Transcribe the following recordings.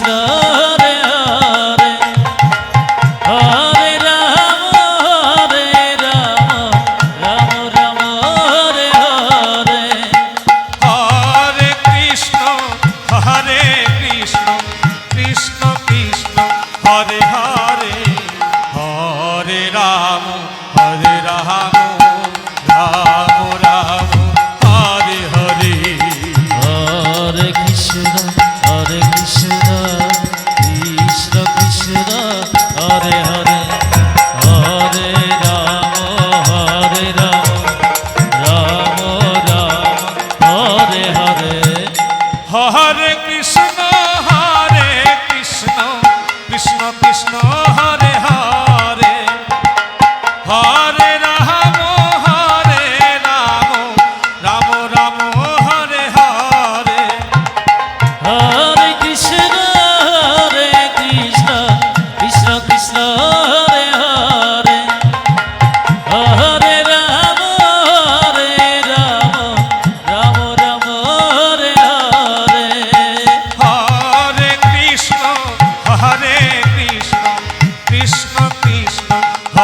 Krishna Hare Rama, Hare Rama, Rama.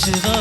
aşığa